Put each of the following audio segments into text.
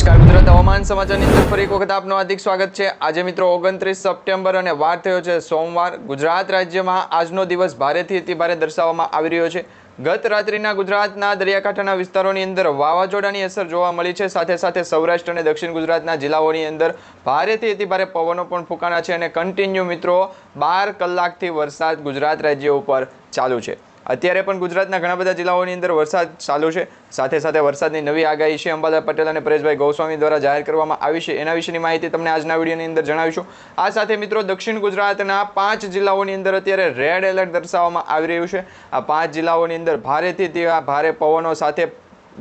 નમસ્કાર ગુજરાત હવામાન સમાચારની અંદર ફરી એક વખત આપનું હાર્દિક સ્વાગત છે. આજે મિત્રો ઓગણત્રીસ સપ્ટેમ્બર અને વાર થયો છે સોમવાર. ગુજરાત રાજ્યમાં આજનો દિવસ ભારેથી અતિ ભારે દર્શાવવામાં આવી રહ્યો છે. ગત રાત્રિના ગુજરાતના દરિયાકાંઠાના વિસ્તારોની અંદર વાવાઝોડાની અસર જોવા મળી છે. સાથે સાથે સૌરાષ્ટ્ર અને દક્ષિણ ગુજરાતના જિલ્લાઓની અંદર ભારેથી અતિ ભારે પવનો પણ ફૂંકાણા છે અને કન્ટિન્યુ મિત્રો બાર કલાકથી વરસાદ ગુજરાત રાજ્ય ઉપર ચાલુ છે. અત્યારે પણ ગુજરાતના ઘણા બધા જિલ્લાઓની અંદર વરસાદ ચાલુ છે. સાથે સાથે વરસાદની નવી આગાહી છે અંબાદાસ પટેલ અને પરેશભાઈ ગોસ્વામી દ્વારા જાહેર કરવામાં આવી છે. એના વિશેની માહિતી તમને આજના વિડીયોની અંદર જણાવીશું. આ સાથે મિત્રો દક્ષિણ ગુજરાતના પાંચ જિલ્લાઓની અંદર અત્યારે રેડ એલર્ટ દર્શાવવામાં આવી રહ્યું છે. આ પાંચ જિલ્લાઓની અંદર ભારેથી તેવા ભારે પવનો સાથે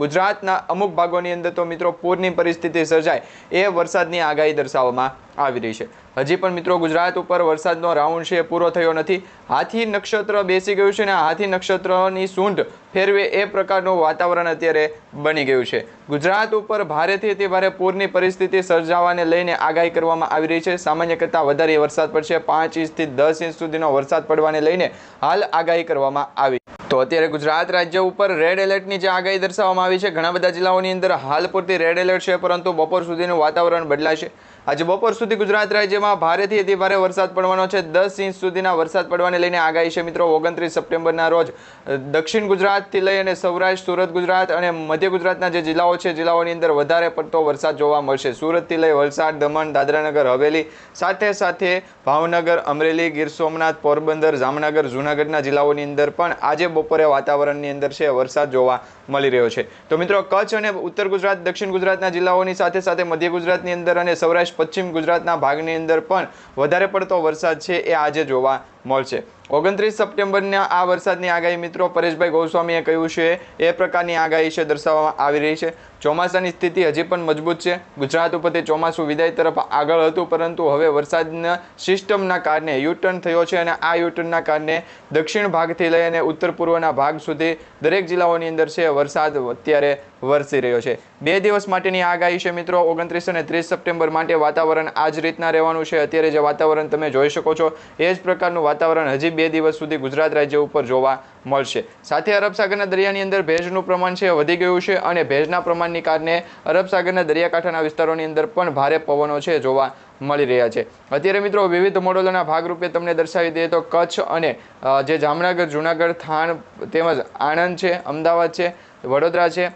ગુજરાતના અમુક ભાગોની અંદર તો મિત્રો પૂરની પરિસ્થિતિ સર્જાય એ વરસાદની આગાહી દર્શાવવામાં આવી રહી છે. હજી પણ મિત્રો ગુજરાત ઉપર વરસાદનો રાઉન્ડ છે પૂરો થયો નથી. હાથી નક્ષત્ર બેસી ગયું છે અને હાથી નક્ષત્રની સૂંઢ ફેરવે એ પ્રકારનું વાતાવરણ અત્યારે બની ગયું છે. ગુજરાત ઉપર ભારેથી અતિ ભારે પૂરની પરિસ્થિતિ સર્જાવાને લઈને આગાહી કરવામાં આવી રહી છે. સામાન્ય કરતાં વધારે વરસાદ પડશે. પાંચ ઇંચથી દસ ઇંચ સુધીનો વરસાદ પડવાને લઈને હાલ આગાહી કરવામાં આવી તો અત્યારે ગુજરાત રાજ્ય ઉપર રેડ એલર્ટની જે આગાહી દર્શાવવામાં આવી છે, ઘણા બધા જિલ્લાઓની અંદર હાલ પૂરતી રેડ એલર્ટ છે, પરંતુ બપોર સુધીનું વાતાવરણ બદલાશે. આજે બપોર સુધી ગુજરાત રાજ્યમાં ભારેથી અતિ ભારે વરસાદ પડવાનો છે. દસ ઇંચ સુધીના વરસાદ પડવાને લઈને આગાહી છે મિત્રો. ઓગણત્રીસ સપ્ટેમ્બરના રોજ દક્ષિણ ગુજરાતથી લઈ અને સૌરાષ્ટ્ર, સુરત ગુજરાત અને મધ્ય ગુજરાતના જે જિલ્લાઓ છે, જિલ્લાઓની અંદર વધારે પડતો વરસાદ જોવા મળશે. સુરતથી લઈ વલસાડ, દમણ, દાદરાનગર, હવેલી, સાથે સાથે ભાવનગર, અમરેલી, ગીર સોમનાથ, પોરબંદર, જામનગર, જૂનાગઢના જિલ્લાઓની અંદર પણ આજે બપોરે વાતાવરણની અંદર છે, વરસાદ જોવા મળી રહ્યો છે. તો મિત્રો, કચ્છ અને ઉત્તર ગુજરાત, દક્ષિણ ગુજરાતના જિલ્લાઓની સાથે સાથે મધ્ય ગુજરાતની અંદર અને સૌરાષ્ટ્ર પશ્ચિમ ગુજરાતના ભાગની અંદર પણ વધારે પડતો વરસાદ છે એ આજે જોવા મળશે. ઓગણત્રીસ સપ્ટેમ્બરના આ વરસાદની આગાહી મિત્રો પરેશભાઈ ગોસ્વામીએ કહ્યું છે, એ પ્રકારની આગાહી છે દર્શાવવામાં આવી રહી છે. ચોમાસાની સ્થિતિ હજી પણ મજબૂત છે. ગુજરાત ઉપરથી ચોમાસું વિદાય તરફ આગળ હતું, પરંતુ હવે વરસાદના સિસ્ટમના કારણે યુટર્ન થયો છે અને આ યુટર્નના કારણે દક્ષિણ ભાગથી લઈ અને ઉત્તર પૂર્વના ભાગ સુધી દરેક જિલ્લાઓની અંદર છે વરસાદ અત્યારે વરસી રહ્યો છે. બે દિવસ માટેની આગાહી છે મિત્રો. ઓગણત્રીસ અને ત્રીસ સપ્ટેમ્બર માટે વાતાવરણ આ જ રીતના રહેવાનું છે. અત્યારે જે વાતાવરણ તમે જોઈ શકો છો, એ જ પ્રકારનું વાતાવરણ હજી બે દિવસ સુધી ગુજરાત રાજ્ય ઉપર જોવા મળશે. સાથે અરબ સાગરના દરિયાની અંદર ભેજનું પ્રમાણ છે, વધી ગયું છે અને ભેજના પ્રમાણની કારણે અરબ સાગરના દરિયાકાંઠાના વિસ્તારોની અંદર પણ ભારે પવનો છે જોવા મળી રહ્યા છે. અત્યારે મિત્રો, વિવિધ મોડલોના ભાગરૂપે તમને દર્શાવી દઈએ તો કચ્છ અને જે જામનગર, જુનાગઢ, થાણ તેમજ આણંદ છે, અમદાવાદ છે, વડોદરા છે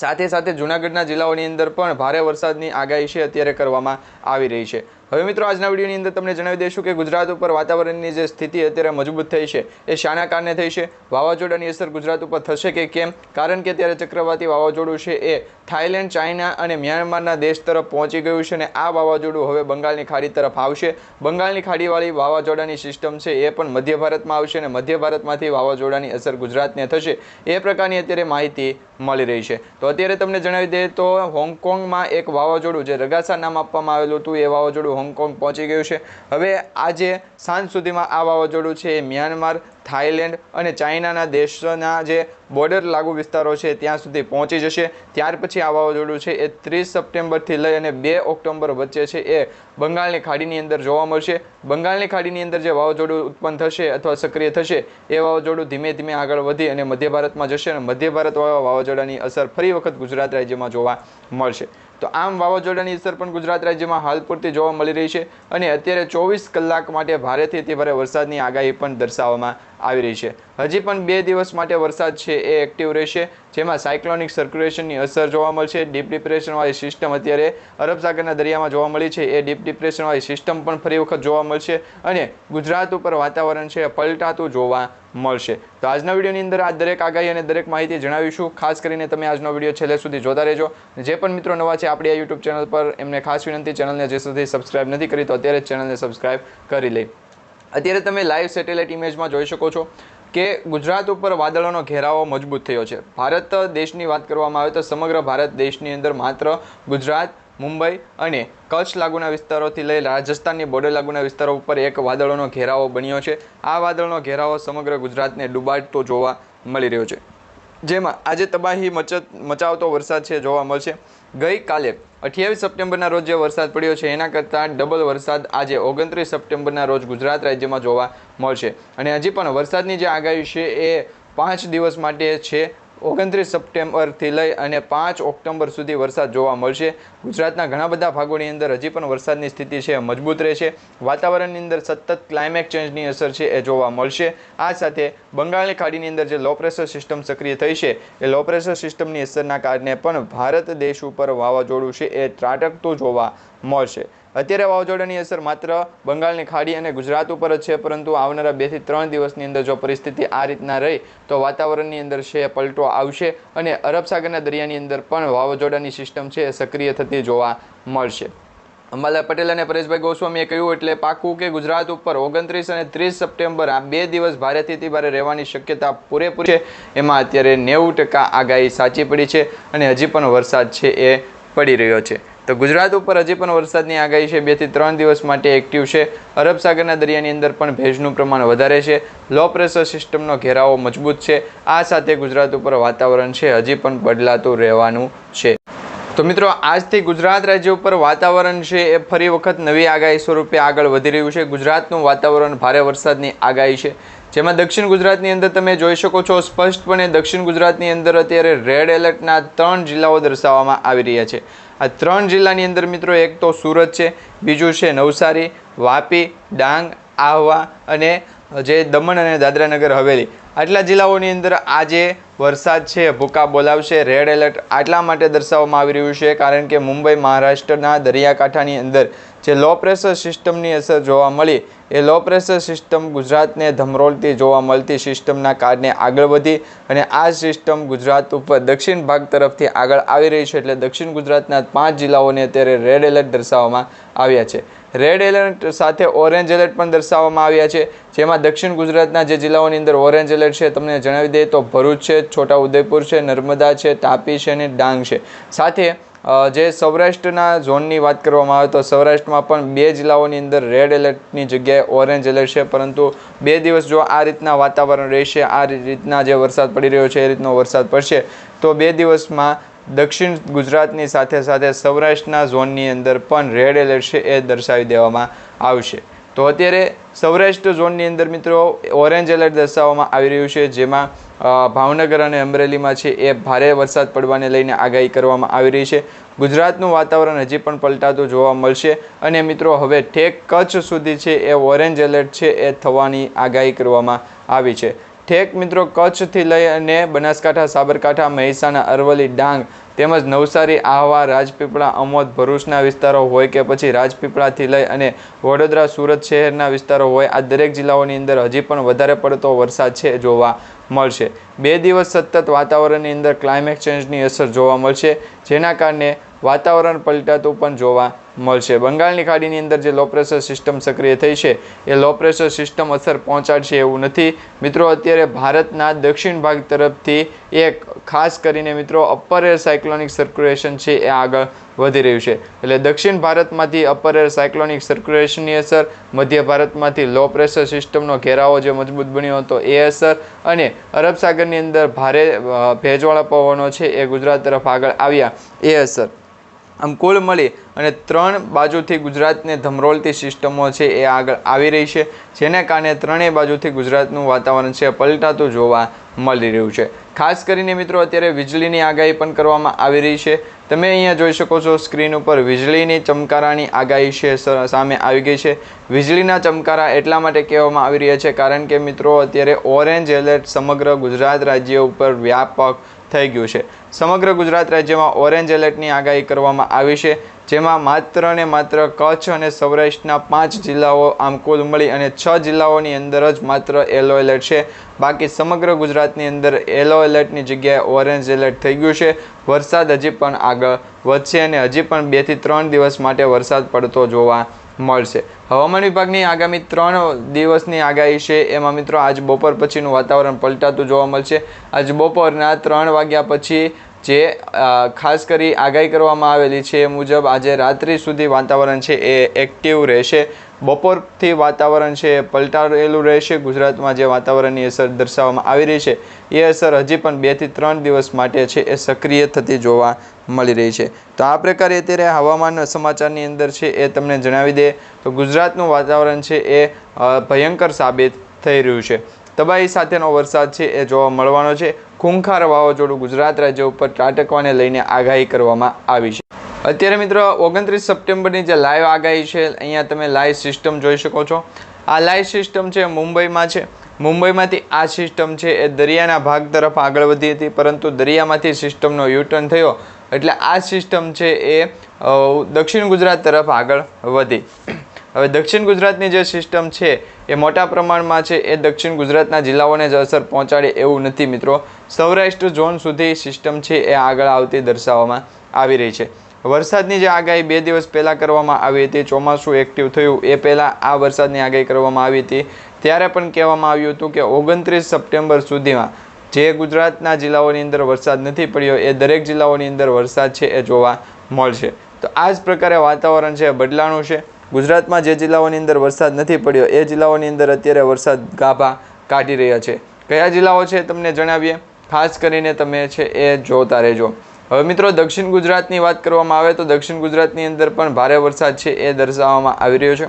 સાથે સાથે જૂનાગઢના જિલ્લાઓની અંદર પણ ભારે વરસાદની આગાહી છે અત્યારે કરવામાં આવી રહી છે. હવે મિત્રો, આજના વિડીયોની અંદર તમને જણાવી દઈશું કે ગુજરાત ઉપર વાતાવરણની જે સ્થિતિ અત્યારે મજબૂત થઈ છે, એ શાના કારણે થઈ છે? વાવાઝોડાની અસર ગુજરાત ઉપર થશે કે કેમ? કારણ કે અત્યારે ચક્રવાતી વાવાઝોડું છે એ થાઇલેન્ડ, ચાઇના અને મ્યાનમારના દેશ તરફ પહોંચી ગયું છે અને આ વાવાઝોડું હવે બંગાળની ખાડી તરફ આવશે. બંગાળની ખાડીવાળી વાવાઝોડાની સિસ્ટમ છે એ પણ મધ્ય ભારતમાં આવશે અને મધ્ય ભારતમાંથી વાવાઝોડાની અસર ગુજરાતને થશે. એ પ્રકારની અત્યારે માહિતી મળી રહી છે. તો અત્યારે તમને જણાવી દઈએ તો હોંગકોંગમાં એક વાવાઝોડું જે રગાસા નામ આપવામાં આવેલું હતું, એ વાવાઝોડું હોંગકોંગ પહોંચી ગયું છે. હવે આજે સાંજ સુધીમાં આ વાવાઝોડું છે એ મ્યાનમાર થાઇલેન્ડ અને ચાઇનાના દેશોના જે બોર્ડર લાગુ વિસ્તારો છે ત્યાં સુધી પહોંચી જશે. ત્યાર પછી આ વાવાઝોડું છે એ ત્રીસ સપ્ટેમ્બરથી લઈ અને બે ઓક્ટોબર વચ્ચે છે એ બંગાળની ખાડીની અંદર જોવા મળશે. બંગાળની ખાડીની અંદર જે વાવાઝોડું ઉત્પન્ન થશે અથવા સક્રિય થશે, એ વાવાઝોડું ધીમે ધીમે આગળ વધી અને મધ્ય ભારતમાં જશે અને મધ્ય ભારતવાળા વાવાઝોડાની અસર ફરી વખત ગુજરાત રાજ્યમાં જોવા મળશે. તો આમ વાવાઝોડાની અસર પણ ગુજરાત રાજ્યમાં હાલ પૂરતી જોવા મળી રહી છે અને અત્યારે ચોવીસ કલાક માટે ભારેથી અતિ ભારે વરસાદની આગાહી પણ દર્શાવવામાં આવી રહી છે. હજી પણ બે દિવસ માટે વરસાદ છે એ એક્ટિવ રહેશે, જેમાં સાયક્લોનિક સર્ક્યુલેશનની અસર જોવા મળશે. ડીપ ડિપ્રેશનવાળી સિસ્ટમ અત્યારે અરબ સાગરના દરિયામાં જોવા મળી છે. એ ડીપ ડિપ્રેશનવાળી સિસ્ટમ પણ ફરી વખત જોવા મળશે અને ગુજરાત ઉપર વાતાવરણ છે પલટાતું જોવા મળશે. તો આજના વિડીયોની અંદર આ દરેક આગાહી અને દરેક માહિતી જણાવીશું. ખાસ કરીને તમે આજનો વીડિયો છેલ્લે સુધી જોતા રહેજો. જે પણ મિત્રો નવા છે, આપણી આ યુટ્યુબ ચેનલ પર એમને ખાસ વિનંતી ચેનલને જે સુધી સબસ્ક્રાઇબ નથી કરી, તો અત્યારે જ ચેનલને સબસ્ક્રાઇબ કરી લે. અત્યારે તમે લાઈવ સેટેલાઇટ ઇમેજમાં જોઈ શકો છો કે ગુજરાત ઉપર વાદળોનો ઘેરાવો મજબૂત થયો છે. ભારત દેશની વાત કરવામાં આવે તો સમગ્ર ભારત દેશની અંદર માત્ર ગુજરાત મુંબઈ અને કચ્છ લાગુના વિસ્તારોથી લઈ રાજસ્થાનની બોર્ડર લાગુના વિસ્તારો ઉપર એક વાદળોનો ઘેરાવો બન્યો છે. આ વાદળનો ઘેરાવો સમગ્ર ગુજરાતને ડૂબાડતો જોવા મળી રહ્યો છે. જેમાં આજે તબાહી મચ, મચાવતો વરસાદ છે જોવા મળશે. ગઈકાલે અઠ્યાવીસ સપ્ટેમ્બરના રોજ જે વરસાદ પડ્યો છે, એના કરતાં ડબલ વરસાદ આજે ઓગણત્રીસ સપ્ટેમ્બરના રોજ ગુજરાત રાજ્યમાં જોવા મળશે. અને હજી પણ વરસાદની જે આગાહી છે, એ પાંચ દિવસ માટે છે. ઓગણત્રીસ સપ્ટેમ્બરથી લઈ અને પાંચ ઓક્ટોબર સુધી વરસાદ જોવા મળશે. ગુજરાતના ઘણા બધા ભાગોની અંદર હજી પણ વરસાદની સ્થિતિ છે મજબૂત રહેશે. વાતાવરણની અંદર સતત ક્લાઇમેટ ચેન્જની અસર છે એ જોવા મળશે. આ સાથે બંગાળની ખાડીની અંદર જે લો પ્રેશર સિસ્ટમ સક્રિય થઈ છે, એ લો પ્રેશર સિસ્ટમની અસરના કારણે પણ ભારત દેશ ઉપર વાવાઝોડું છે એ ત્રાટકતું જોવા મળશે. અત્યારે વાવાઝોડાની અસર માત્ર બંગાળની ખાડી અને ગુજરાત ઉપર જ છે, પરંતુ આવનારા બેથી ત્રણ દિવસની અંદર જો પરિસ્થિતિ આ રીતના રહી, તો વાતાવરણની અંદર છે, પલટો આવશે અને અરબ સાગરના દરિયાની અંદર પણ વાવાઝોડાની સિસ્ટમ છે એ સક્રિય થતી જોવા મળશે. અંબાલા પટેલ અને પરેશભાઈ ગોસ્વામીએ કહ્યું એટલે પાકું કે ગુજરાત ઉપર ઓગણત્રીસ અને ત્રીસ સપ્ટેમ્બર આ બે દિવસ ભારેથી ભારે રહેવાની શક્યતા પૂરેપૂરી છે. એમાં અત્યારે નેવું ટકા આગાહી સાચી પડી છે અને હજી પણ વરસાદ છે એ પડી રહ્યો છે. તો ગુજરાત ઉપર હજી પણ વરસાદની આગાહી છે. બેથી ત્રણ દિવસ માટે એક્ટિવ છે. અરબ સાગરના દરિયાની અંદર પણ ભેજનું પ્રમાણ વધારે છે. લો પ્રેશર સિસ્ટમનો ઘેરાવો મજબૂત છે. આ સાથે ગુજરાત ઉપર વાતાવરણ છે. હજી પણ બદલાતું રહેવાનું છે. તો મિત્રો, આજથી ગુજરાત રાજ્ય ઉપર વાતાવરણ છે એ ફરી વખત નવી આગાહી સ્વરૂપે આગળ વધી રહ્યું છે. ગુજરાતનું વાતાવરણ ભારે વરસાદની આગાહી છે. જેમાં દક્ષિણ ગુજરાતની અંદર તમે જોઈ શકો છો સ્પષ્ટપણે દક્ષિણ ગુજરાતની અંદર અત્યારે રેડ એલર્ટના ત્રણ જિલ્લાઓ દર્શાવવામાં આવી રહ્યા છે. આ ત્રણ જિલ્લાની અંદર મિત્રો એક તો સુરત છે, બીજું છે નવસારી, વાપી, ડાંગ, આહવા અને જે દમણ અને દાદરાનગર હવેલી. આટલા જિલ્લાઓની અંદર આજે વરસાદ છે, ભૂકા બોલાવશે, રેડ એલર્ટ આટલા માટે દર્શાવવામાં આવી રહ્યું છે, કારણ કે મુંબઈ, મહારાષ્ટ્રના દરિયાકાંઠાની અંદર જે લો પ્રેશર સિસ્ટમની અસર જોવા મળી, એ લો પ્રેશર સિસ્ટમ ગુજરાતને ધમરોળતી જોવા મળતી સિસ્ટમના કારણે આગળ વધી અને આ સિસ્ટમ ગુજરાત ઉપર દક્ષિણ ભાગ તરફથી આગળ આવી રહી છે એટલે દક્ષિણ ગુજરાતના પાંચ જિલ્લાઓને અત્યારે રેડ એલર્ટ દર્શાવવામાં આવ્યા છે. રેડ એલર્ટ સાથે ઓરેન્જ એલર્ટ પણ દર્શાવવામાં આવ્યા છે. જેમાં દક્ષિણ ગુજરાતના જે જિલ્લાઓની અંદર ઓરેન્જ એલર્ટ છે, તમને જણાવી દઈએ તો ભરૂચ છે, છોટાઉદેપુર છે, નર્મદા છે, તાપી છે અને ડાંગ છે. સાથે જે સૌરાષ્ટ્રના ઝોનની વાત કરવામાં આવે તો સૌરાષ્ટ્રમાં પણ બે જિલ્લાઓની અંદર રેડ એલર્ટની જગ્યાએ ઓરેન્જ એલર્ટ છે, પરંતુ બે દિવસ જો આ રીતના વાતાવરણ રહેશે, આ રીતના જે વરસાદ પડી રહ્યો છે, એ રીતનો વરસાદ પડશે, તો બે દિવસમાં દક્ષિણ ગુજરાતની સાથે સાથે સૌરાષ્ટ્રના ઝોનની અંદર પણ રેડ એલર્ટ છે એ દર્શાવી દેવામાં આવશે. તો અત્યારે સૌરાષ્ટ્ર ઝોનની અંદર મિત્રો ઓરેન્જ એલર્ટ દર્શાવવામાં આવી રહ્યું છે, જેમાં ભાવનગર અને અમરેલીમાં છે એ ભારે વરસાદ પડવાને લઈને આગાહી કરવામાં આવી રહી છે. ગુજરાતનું વાતાવરણ હજી પણ પલટાતું જોવા મળશે અને મિત્રો હવે ઠેક કચ્છ સુધી છે એ ઓરેન્જ એલર્ટ છે એ થવાની આગાહી કરવામાં આવી છે. ઠેક મિત્રો કચ્છથી લઈ અને બનાસકાંઠા, સાબરકાંઠા, મહેસાણા, અરવલ્લી, ડાંગ તેમજ નવસારી, આહવા, રાજપીપળા, અમોદ, ભરૂચના વિસ્તારો હોય કે પછી રાજપીપળાથી લઈ અને વડોદરા, સુરત શહેરના વિસ્તારો હોય, આ દરેક જિલ્લાઓની અંદર હજી પણ વધારે પડતો વરસાદ છે જોવા મળશે. બે દિવસ સતત વાતાવરણની અંદર ક્લાઇમેટ ચેન્જની અસર જોવા મળશે, જેના કારણે વાતાવરણ પલટાતું પણ જોવા મળશે. બંગાળની ખાડીની અંદર જે લો પ્રેશર સિસ્ટમ સક્રિય થઈ છે, એ લો પ્રેશર સિસ્ટમ અસર પહોંચાડશે એવું નથી. મિત્રો, અત્યારે ભારતના દક્ષિણ ભાગ તરફથી એક, ખાસ કરીને મિત્રો અપર એર સાયક્લોનિક સર્ક્યુલેશન છે, એ આગળ વધી રહ્યું છે. એટલે દક્ષિણ ભારતમાંથી અપર એર સાયક્લોનિક સર્ક્યુલેશનની અસર, મધ્ય ભારતમાંથી લો પ્રેશર સિસ્ટમનો ઘેરાવો જે મજબૂત બન્યો હતો, એ અસર અને અરબ સાગરની અંદર ભારે ભેજવાળા પવનો છે, એ ગુજરાત તરફ આગળ આવ્યા, એ અસર. આમ કુલ મળી અને ત્રણ બાજુથી ગુજરાતને ધમરોળતી સિસ્ટમો છે એ આગળ આવી રહી છે, જેને કારણે ત્રણેય બાજુથી ગુજરાતનું વાતાવરણ છે પલટાતું જોવા મળી રહ્યું છે. ખાસ કરીને મિત્રો, અત્યારે વીજળીની આગાહી પણ કરવામાં આવી રહી છે. તમે અહીંયા જોઈ શકો છો સ્ક્રીન ઉપર વીજળીની ચમકારાની આગાહી છે સામે આવી ગઈ છે. વીજળીના ચમકારા એટલા માટે કહેવામાં આવી રહ્યા છે, કારણ કે મિત્રો, અત્યારે ઓરેન્જ એલર્ટ સમગ્ર ગુજરાત રાજ્ય ઉપર વ્યાપક થઈ ગયું છે. સમગ્ર ગુજરાત રાજ્યમાં ઓરેન્જ એલર્ટની આગાહી કરવામાં આવી છે, જેમાં માત્ર ને માત્ર કચ્છ અને સૌરાષ્ટ્રના પાંચ જિલ્લાઓ આમ કુલ મળી અને છ જિલ્લાઓની અંદર જ માત્ર યલો એલર્ટ છે. બાકી સમગ્ર ગુજરાતની અંદર યલો એલર્ટની જગ્યાએ ઓરેન્જ એલર્ટ થઈ ગયું છે. વરસાદ હજી પણ આગળ વધશે અને હજી પણ બેથી ત્રણ દિવસ માટે વરસાદ પડતો જોવા મળશે. હવામાન વિભાગની આગામી ત્રણ દિવસની આગાહી છે. એમાં મિત્રો આજ બપોર પછીનું વાતાવરણ પલટાતું જોવા મળશે. આજ બપોરના ત્રણ વાગ્યા પછી જે ખાસ કરી આગાહી કરવામાં આવેલી છે એ મુજબ આજે રાત્રિ સુધી વાતાવરણ છે એ એક્ટિવ રહેશે. બપોરથી વાતાવરણ છે એ પલટાયેલું રહેશે, ગુજરાતમાં જે વાતાવરણની અસર દર્શાવવામાં આવી રહી છે, એ અસર હજી પણ બેથી ત્રણ દિવસ માટે છે, એ સક્રિય થતી જોવા મળી રહી છે. તો આ પ્રકારે અત્યારે હવામાન સમાચારની અંદર છે, એ તમને જણાવી દે. તો ગુજરાતનું વાતાવરણ છે, એ ભયંકર સાબિત થઈ રહ્યું છે. તબાહી સાથેનો વરસાદ છે, એ જોવા મળવાનો છે. ખૂંખાર વાવાઝોડું ગુજરાત રાજ્ય ઉપર ત્રાટકવાને લઈને આગાહી કરવામાં આવી છે. અત્યારે મિત્રો ઓગણત્રીસ સપ્ટેમ્બરની જે લાઈવ આગાહી છે, અહીંયા તમે લાઈવ સિસ્ટમ જોઈ શકો છો. આ લાઈવ સિસ્ટમ છે મુંબઈમાં છે. મુંબઈમાંથી આ સિસ્ટમ છે એ દરિયાના ભાગ તરફ આગળ વધી હતી, પરંતુ દરિયામાંથી સિસ્ટમનો યુટર્ન થયો. એટલે આ સિસ્ટમ છે એ દક્ષિણ ગુજરાત તરફ આગળ વધી. હવે દક્ષિણ ગુજરાતની જે સિસ્ટમ છે એ મોટા પ્રમાણમાં છે, એ દક્ષિણ ગુજરાતના જિલ્લાઓને જ અસર પહોંચાડે એવું નથી મિત્રો. સૌરાષ્ટ્ર ઝોન સુધી સિસ્ટમ છે એ આગળ આવતી દર્શાવવામાં આવી રહી છે. વરસાદની જે આગાહી બે દિવસ પહેલાં કરવામાં આવી હતી, ચોમાસું એક્ટિવ થયું, એ પહેલાં આ વરસાદની આગાહી કરવામાં આવી હતી. ત્યારે પણ કહેવામાં આવ્યું હતું કે ઓગણત્રીસ સપ્ટેમ્બર સુધીમાં જે ગુજરાતના જિલ્લાઓની અંદર વરસાદ નથી પડ્યો, એ દરેક જિલ્લાઓની અંદર વરસાદ છે એ જોવા મળશે. તો આ જ પ્રકારે વાતાવરણ છે, બદલાણું છે. ગુજરાતમાં જે જિલ્લાઓની અંદર વરસાદ નથી પડ્યો, એ જિલ્લાઓની અંદર અત્યારે વરસાદ ગાભા કાઢી રહ્યા છે. કયા જિલ્લાઓ છે, તમને જણાવીએ? ખાસ કરીને તમે છે એ જોતા રહેજો. હવે મિત્રો, દક્ષિણ ગુજરાતની વાત કરવામાં આવે તો દક્ષિણ ગુજરાતની અંદર પણ ભારે વરસાદ છે એ દર્શાવવામાં આવી રહ્યો છે.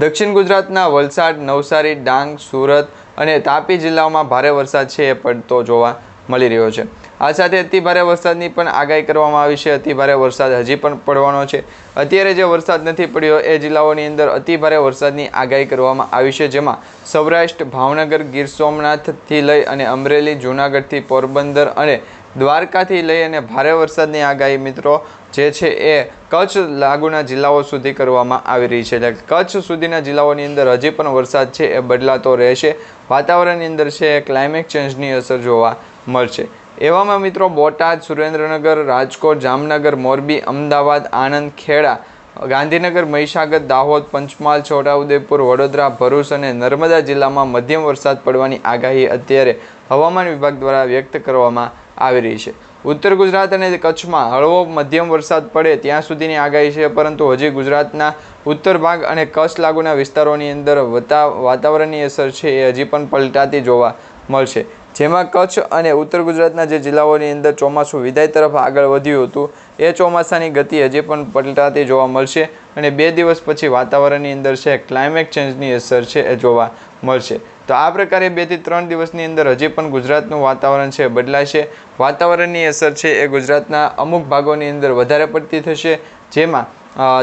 દક્ષિણ ગુજરાતના વલસાડ, નવસારી, ડાંગ, સુરત અને તાપી જિલ્લાઓમાં ભારે વરસાદ છે એ પડતો જોવા મળી રહ્યો છે. આ સાથે અતિ ભારે વરસાદની પણ આગાહી કરવામાં આવી છે. અતિભારે વરસાદ હજી પણ પડવાનો છે. અત્યારે જે વરસાદ નથી પડ્યો એ જિલ્લાઓની અંદર અતિ ભારે વરસાદની આગાહી કરવામાં આવી છે, જેમાં સૌરાષ્ટ્ર, ભાવનગર, ગીર સોમનાથથી લઈ અને અમરેલી, જૂનાગઢથી પોરબંદર અને દ્વારકાથી લઈ અને ભારે વરસાદની આગાહી મિત્રો જે છે એ કચ્છ લાગુના જિલ્લાઓ સુધી કરવામાં આવી રહી છે. એટલે કચ્છ સુધીના જિલ્લાઓની અંદર હજી પણ વરસાદ છે એ બદલાતો રહેશે. વાતાવરણની અંદર છે ક્લાઇમેટ ચેન્જની અસર જોવા મળશે. એવામાં મિત્રો બોટાદ, સુરેન્દ્રનગર, રાજકોટ, જામનગર, મોરબી, અમદાવાદ, આણંદ, ખેડા, ગાંધીનગર, મહીસાગર, દાહોદ, પંચમહાલ, છોટાઉદેપુર, વડોદરા, ભરૂચ અને નર્મદા જિલ્લામાં મધ્યમ વરસાદ પડવાની આગાહી અત્યારે હવામાન વિભાગ દ્વારા વ્યક્ત કરવામાં આવી રહી છે. ઉત્તર ગુજરાત અને કચ્છમાં હળવો મધ્યમ વરસાદ પડે ત્યાં સુધીની આગાહી છે, પરંતુ હજી ગુજરાતના ઉત્તર ભાગ અને કચ્છ લાગુના વિસ્તારોની અંદર વતા વાતાવરણની અસર છે એ હજી પણ પલટાતી જોવા મળશે. જેમાં કચ્છ અને ઉત્તર ગુજરાતના જે જિલ્લાઓની અંદર ચોમાસું વિદાય તરફ આગળ વધ્યું હતું, એ ચોમાસાની ગતિ હજી પણ પલટાતી જોવા મળશે અને બે દિવસ પછી વાતાવરણની અંદર છે ક્લાઇમેટ ચેન્જની અસર છે એ જોવા મળશે. તો આ પ્રકારે બેથી ત્રણ દિવસની અંદર હજી પણ ગુજરાતનું વાતાવરણ છે બદલાશે. વાતાવરણની અસર છે એ ગુજરાતના અમુક ભાગોની અંદર વધારે પડતી થશે, જેમાં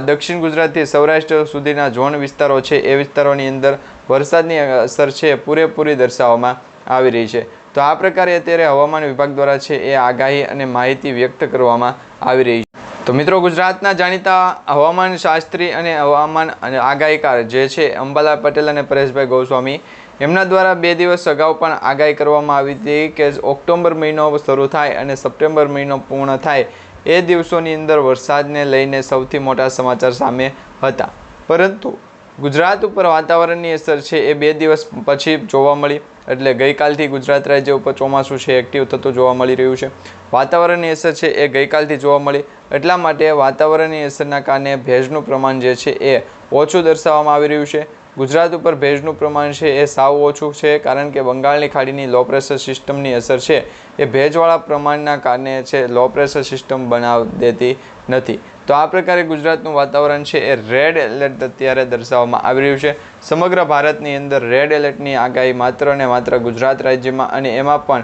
દક્ષિણ ગુજરાતથી સૌરાષ્ટ્ર સુધીના ઝોન વિસ્તારો છે, એ વિસ્તારોની અંદર વરસાદની અસર છે પૂરેપૂરી દર્શાવવામાં આવી રહી છે. તો આ પ્રકારે અત્યારે હવામાન વિભાગ દ્વારા છે એ આગાહી અને માહિતી વ્યક્ત કરવામાં આવી રહી છે. તો મિત્રો, ગુજરાતના જાણીતા હવામાન શાસ્ત્રી અને હવામાન અને આગાહીકાર જે છે, અંબાલા પટેલ અને પરેશભાઈ ગોસ્વામી, એમના દ્વારા બે દિવસ અગાઉ પણ આગાહી કરવામાં આવી હતી કે ઓક્ટોબર મહિનો શરૂ થાય અને સપ્ટેમ્બર મહિનો પૂર્ણ થાય એ દિવસોની અંદર વરસાદને લઈને સૌથી મોટા સમાચાર સામે હતા. પરંતુ ગુજરાત ઉપર વાતાવરણની અસર છે એ બે દિવસ પછી જોવા મળી. એટલે ગઈકાલથી ગુજરાત રાજ્ય ઉપર ચોમાસું છે એક્ટિવ થતું જોવા મળી રહ્યું છે. વાતાવરણની અસર છે એ ગઈકાલથી જોવા મળી. એટલા માટે વાતાવરણની અસરના કારણે ભેજનું પ્રમાણ જે છે એ ઓછું દર્શાવવામાં આવી રહ્યું છે. ગુજરાત ઉપર ભેજનું પ્રમાણ છે એ સાવ ઓછું છે, કારણ કે બંગાળની ખાડીની લો પ્રેશર સિસ્ટમની અસર છે. એ ભેજવાળા પ્રમાણના કારણે છે લો પ્રેશર સિસ્ટમ બનાવ દેતી નથી. તો આ પ્રકારે ગુજરાતનું વાતાવરણ છે એ રેડ એલર્ટ અત્યારે દર્શાવવામાં આવી રહ્યું છે. સમગ્ર ભારતની અંદર રેડ એલર્ટની આગાહી માત્ર ને માત્ર ગુજરાત રાજ્યમાં અને એમાં પણ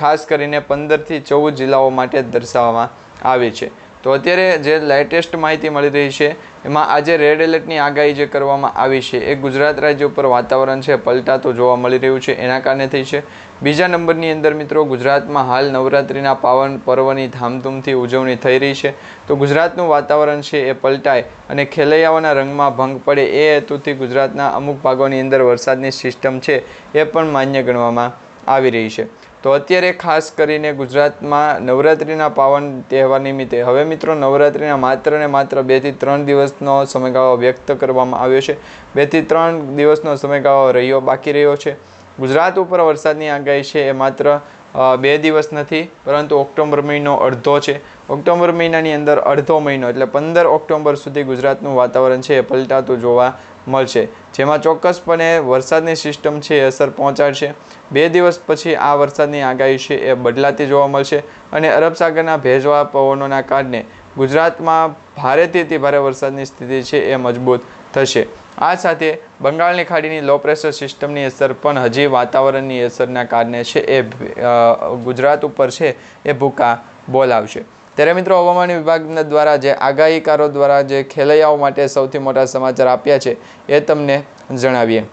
ખાસ કરીને પંદરથી ચૌદ જિલ્લાઓ માટે દર્શાવવામાં આવી છે. તો અત્યારે જે લેટેસ્ટ માહિતી મળી રહી છે, એમાં આજે રેડ એલર્ટની આગાહી જે કરવામાં આવી છે, એ ગુજરાત રાજ્ય ઉપર વાતાવરણ છે, પલટાતો જોવા મળી રહ્યું છે, એના કારણે થઈ છે. બીજા નંબરની અંદર મિત્રો, ગુજરાતમાં હાલ નવરાત્રિના પાવન પર્વની ધામધૂમથી ઉજવણી થઈ રહી છે. તો ગુજરાતનું વાતાવરણ છે એ પલટાય અને ખેલૈયાઓના રંગમાં ભંગ પડે એ હેતુથી ગુજરાતના અમુક ભાગોની અંદર વરસાદની સિસ્ટમ છે એ પણ માન્ય ગણવામાં આવી રહી છે. તો અત્યારે ખાસ કરીને ગુજરાતમાં નવરાત્રિના પાવન તહેવાર નિમિત્તે, હવે મિત્રો નવરાત્રિના માત્ર ને માત્ર બેથી ત્રણ દિવસનો સમયગાળો વ્યક્ત કરવામાં આવ્યો છે. બેથી ત્રણ દિવસનો સમયગાળો રહ્યો, બાકી રહ્યો છે. ગુજરાત ઉપર વરસાદની આગાહી છે એ માત્ર બે દિવસ નથી, પરંતુ ઓક્ટોબર મહિનો અડધો છે. ઓક્ટોબર મહિનાની અંદર અડધો મહિનો, એટલે પંદર ઓક્ટોબર સુધી ગુજરાતનું વાતાવરણ છે એ પલટાતું જોવા મળશે. જેમાં ચોક્કસપણે વરસાદની સિસ્ટમ છે એ અસર પહોંચાડશે. બે દિવસ પછી આ વરસાદની આગાહી છે એ બદલાતી જોવા મળશે અને અરબ સાગરના ભેજવાળા પવનોના કારણે ગુજરાતમાં ભારેથી ભારે વરસાદની સ્થિતિ છે એ મજબૂત થશે. આ સાથે બંગાળની ખાડીની લો પ્રેશર સિસ્ટમની અસર પણ હજી વાતાવરણની અસરના કારણે છે. એ ગુજરાત ઉપર છે એ ભૂકા બોલાવશે ત્યારે મિત્રો હવામાન વિભાગ દ્વારા જે આગાહીકારો દ્વારા જે ખેલૈયાઓ માટે સૌથી મોટા સમાચાર આપ્યા છે એ તમને જણાવીએ.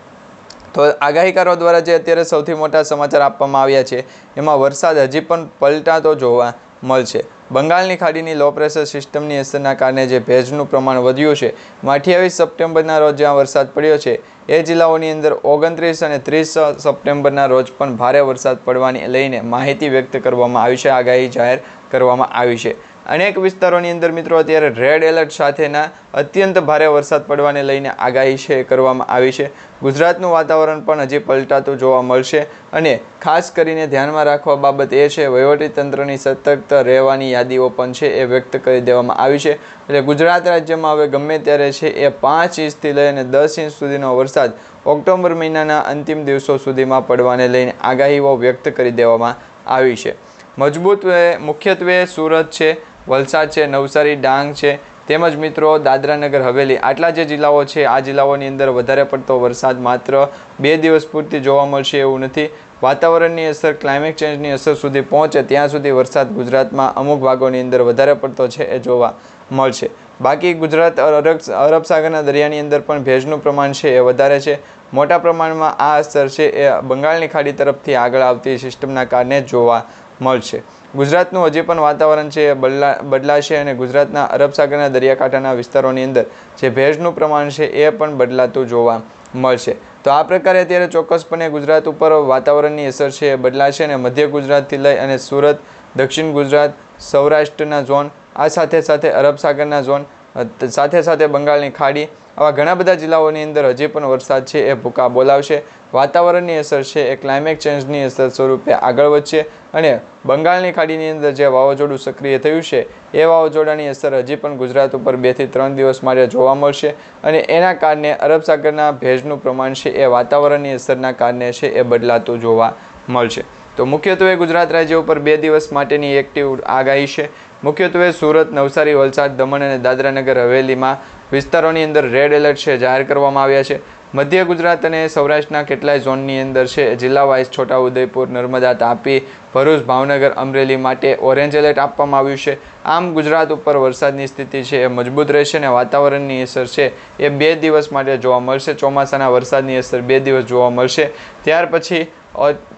તો આગાહીકારો દ્વારા જે અત્યારે સૌથી મોટા સમાચાર આપવામાં આવ્યા છે, એમાં વરસાદ હજી પણ પલટાતો જોવા મળશે. બંગાળની ખાડીની લો પ્રેશર સિસ્ટમની અસરના કારણે જે ભેજનું પ્રમાણ વધ્યું છે અઠ્યાવીસ સપ્ટેમ્બરના રોજ જ્યાં વરસાદ પડ્યો છે, એ જિલ્લાઓની અંદર ઓગણત્રીસ અને ત્રીસ સપ્ટેમ્બરના રોજ પણ ભારે વરસાદ પડવાની લઈને માહિતી વ્યક્ત કરવામાં આવી છે, આગાહી જાહેર કરવામાં આવી છે. અનેક વિસ્તારોની અંદર મિત્રો અત્યારે રેડ એલર્ટ સાથેના અત્યંત ભારે વરસાદ પડવાને લઈને આગાહી છે, કરવામાં આવી છે. ગુજરાતનું વાતાવરણ પણ હજી પલટાતું જોવા મળશે અને ખાસ કરીને ધ્યાનમાં રાખવા બાબત એ છે, વહીવટીતંત્રની સતર્કતા રહેવાની યાદીઓ પણ છે એ વ્યક્ત કરી દેવામાં આવી છે. એટલે ગુજરાત રાજ્યમાં હવે ગમે ત્યારે છે એ પાંચ ઇંચથી લઈને દસ ઇંચ સુધીનો વરસાદ ઓક્ટોબર મહિનાના અંતિમ દિવસો સુધીમાં પડવાને લઈને આગાહીઓ વ્યક્ત કરી દેવામાં આવી છે. મજબૂત મુખ્યત્વે સુરત છે વલસાડ છે, નવસારી, ડાંગ છે. તેમજ મિત્રો, દાદરાનગર, હવેલી. આટલા જે જિલ્લાઓ છે, આ જિલ્લાઓની અંદર વધારે પડતો વરસાદ માત્ર બે દિવસ પૂરતી જોવા મળશે એવું નથી. વાતાવરણની અસર ક્લાઇમેટ ચેન્જની અસર સુધી પહોંચે ત્યાં સુધી વરસાદ ગુજરાતમાં અમુક ભાગોની અંદર વધારે પડતો છે એ જોવા મળશે. બાકી ગુજરાત અરબ સાગરના દરિયાની અંદર પણ ભેજનું પ્રમાણ છે એ વધારે છે. મોટા પ્રમાણમાં આ અસર છે એ બંગાળની ખાડી તરફથી આગળ આવતી સિસ્ટમના કારણે જોવા મળશે. ગુજરાતનું હજી પણ વાતાવરણ છે એ બદલા, બદલાશે અને ગુજરાતના અરબ સાગરના દરિયાકાંઠાના વિસ્તારોની અંદર જે ભેજનું પ્રમાણ છે એ પણ બદલાતું જોવા મળશે. તો આ પ્રકારે અત્યારે ચોક્કસપણે ગુજરાત ઉપર વાતાવરણની અસર છે એ બદલાશે અને મધ્ય ગુજરાતથી લઈ અને સુરત, દક્ષિણ ગુજરાત, સૌરાષ્ટ્રના ઝોન, આ સાથે સાથે અરબ સાગરના ઝોન સાથે સાથે બંગાળની ખાડી, આવા ઘણા બધા જિલ્લાઓની અંદર હજી પણ વરસાદ છે એ ભૂકા બોલાવશે. વાતાવરણની અસર છે એ ક્લાઇમેટ ચેન્જની અસર સ્વરૂપે આગળ વધશે અને બંગાળની ખાડીની અંદર જે વાવાઝોડું સક્રિય થયું છે, એ વાવાઝોડાની અસર હજી પણ ગુજરાત ઉપર બેથી ત્રણ દિવસ માટે જોવા મળશે અને એના કારણે અરબ સાગરના ભેજનું પ્રમાણ છે એ વાતાવરણની અસરના કારણે છે એ બદલાતું જોવા મળશે. તો મુખ્યત્વે ગુજરાત રાજ્ય ઉપર બે દિવસ માટેની એક્ટિવ આગાહી છે. મુખ્યત્વે સુરત, નવસારી, વલસાડ, દમણ અને દાદરાનગર હવેલીમાં વિસ્તારોની અંદર રેડ એલર્ટ છે જાહેર કરવામાં આવ્યા છે. મધ્ય ગુજરાત અને સૌરાષ્ટ્રના કેટલાય ઝોનની અંદર છે. જિલ્લા વાઇઝ છોટાઉદેપુર, નર્મદા, તાપી, ભરૂચ, ભાવનગર, અમરેલી માટે ઓરેન્જ એલર્ટ આપવામાં આવ્યું છે. આમ ગુજરાત ઉપર વરસાદની સ્થિતિ છે એ મજબૂત રહેશે અને વાતાવરણની અસર છે એ બે દિવસ માટે જોવા મળશે. ચોમાસાના વરસાદની અસર બે દિવસ જોવા મળશે. ત્યાર પછી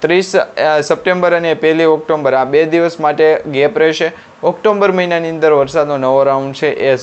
ત્રીસ સપ્ટેમ્બર અને પહેલી ઓક્ટોબર આ બે દિવસ માટે ગેપ રહેશે. ઓક્ટોબર મહિનાની અંદર વરસાદનો નવો રાઉન્ડ છે એ